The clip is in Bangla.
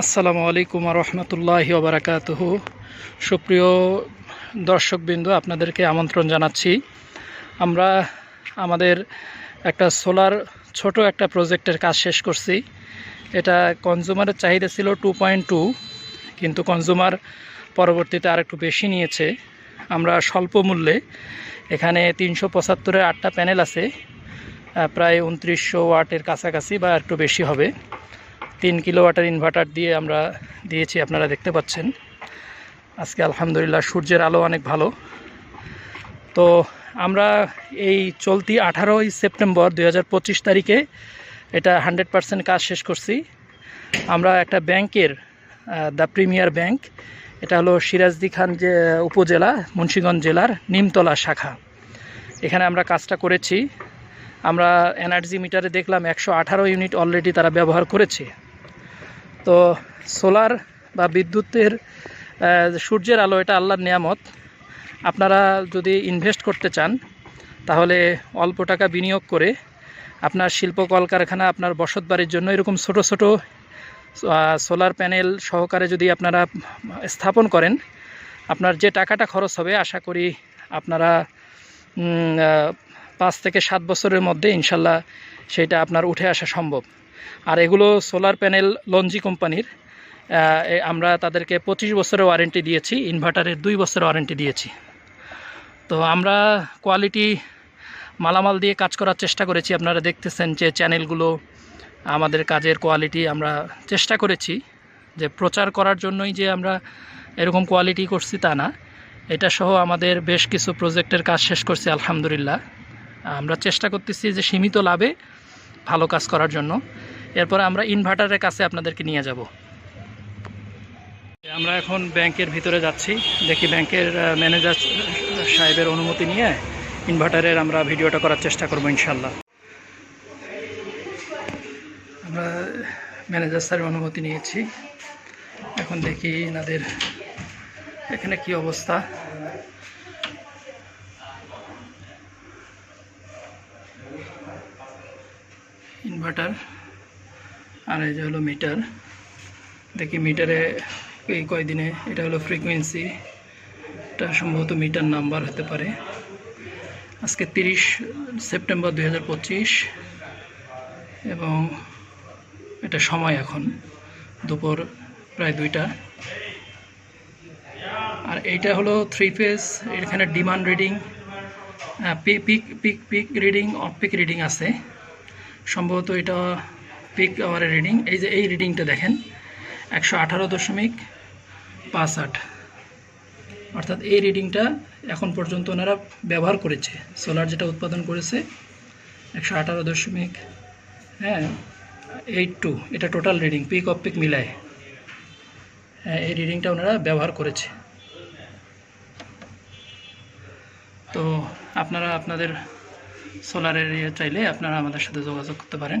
আসসালামু আলাইকুম রহমতুল্লাহ ওবরাকাতুহ সুপ্রিয় দর্শকবৃন্দ, আপনাদেরকে আমন্ত্রণ জানাচ্ছি। আমরা আমাদের একটা সোলার ছোট একটা প্রজেক্টের কাজ শেষ করছি। এটা কনজুমারের চাহিদা ছিল টু পয়েন্ট টু, কিন্তু কনজুমার পরবর্তীতে আর একটু বেশি নিয়েছে। আমরা স্বল্প মূল্যে এখানে তিনশো পঁচাত্তরের আটটা প্যানেল আছে। প্রায় উনত্রিশশো ওয়াটের কাছাকাছি বা একটু বেশি হবে। তিন কিলো ওয়াটার ইনভার্টার দিয়ে আমরা দিয়েছি, আপনারা দেখতে পাচ্ছেন। আজকে আলহামদুলিল্লাহ সূর্যের আলো অনেক ভালো। তো আমরা এই চলতি আঠারোই সেপ্টেম্বর দু হাজার পঁচিশ তারিখে এটা হান্ড্রেড পার্সেন্ট কাজ শেষ করছি। আমরা একটা ব্যাংকের দ্য প্রিমিয়ার ব্যাংক, এটা হলো সিরাজদি খান যে উপজেলা, মুন্সীগঞ্জ জেলার নিমতলা শাখা। এখানে আমরা কাজটা করেছি। আমরা এনার্জি মিটারে দেখলাম একশো আঠারো ইউনিট অলরেডি তারা ব্যবহার করেছে। তো সোলার বা বিদ্যুতের সূর্যের আলো, এটা আল্লাহর নিয়ামত। আপনারা যদি ইনভেস্ট করতে চান, তাহলে অল্প টাকা বিনিয়োগ করে আপনার শিল্প কলকারখানা, আপনার বসত বাড়ির জন্য এরকম ছোট ছোট সোলার প্যানেল সহকারে যদি আপনারা স্থাপন করেন, আপনার যে টাকাটা খরচ হবে, আশা করি আপনারা পাঁচ থেকে সাত বছরের মধ্যে ইনশাল্লাহ সেটা আপনার উঠে আসা সম্ভব। আর এগুলো সোলার প্যানেল লঞ্জি কোম্পানির। আমরা তাদেরকে পঁচিশ বছরের ওয়ারেন্টি দিয়েছি ইনভার্টারের দুই বছরের ওয়ারেন্টি দিয়েছি। তো আমরা কোয়ালিটি মালামাল দিয়ে কাজ করার চেষ্টা করেছি। আপনারা দেখতেছেন যে চ্যানেলগুলো আমাদের কাজের কোয়ালিটি আমরা চেষ্টা করেছি যে প্রচার করার জন্যই যে আমরা এরকম কোয়ালিটি করছি তা না। এটা সহ আমাদের বেশ কিছু প্রজেক্টের কাজ শেষ করছি, আলহামদুলিল্লাহ। আমরা চেষ্টা করতেছি যে সীমিত লাভে ভালো কাজ করার জন্য। এরপরে আমরা ইনভার্টারের কাছে আপনাদেরকে নিয়ে যাব। আমরা এখন ব্যাংকের ভিতরে যাচ্ছি। দেখি ব্যাংকের ম্যানেজার সাহেবের অনুমতি নিয়ে ইনভার্টারের আমরা ভিডিওটা করার চেষ্টা করব ইনশাল্লাহ। আমরা ম্যানেজার স্যারের অনুমতি নিয়েছি। এখন দেখি এনাদের এখানে কি অবস্থা। ইনভার্টার আর এই যে হলো মিটার। দেখি মিটারে এই কয়দিনে এটা হলো ফ্রিকোয়েন্সি এটা সম্ভবত মিটার নাম্বার হতে পারে। আজকে তিরিশ সেপ্টেম্বর দু হাজার পঁচিশ এবং এটা সময় এখন, দুপুর প্রায় দুইটা। আর এইটা হলো থ্রি ফেজ এখানে demand reading peak peak peak peak reading off peak reading আছে। সম্ভবত এটা পিক আওয়ারের রিডিং এই যে এই রিডিংটা দেখেন, একশো আঠারো দশমিক পাঁচ আট। অর্থাৎ এই রিডিংটা এখন পর্যন্ত ওনারা ব্যবহার করেছে। সোলার যেটা উৎপাদন করেছে, একশো আঠারো দশমিক হ্যাঁ এইট টু এটা total reading peak off peak মিলায়। হ্যাঁ এই রিডিংটা ওনারা ব্যবহার করেছে। তো আপনারা আপনাদের সোলারের ইয়ে চাইলে আপনারা আমাদের সাথে যোগাযোগ করতে পারেন।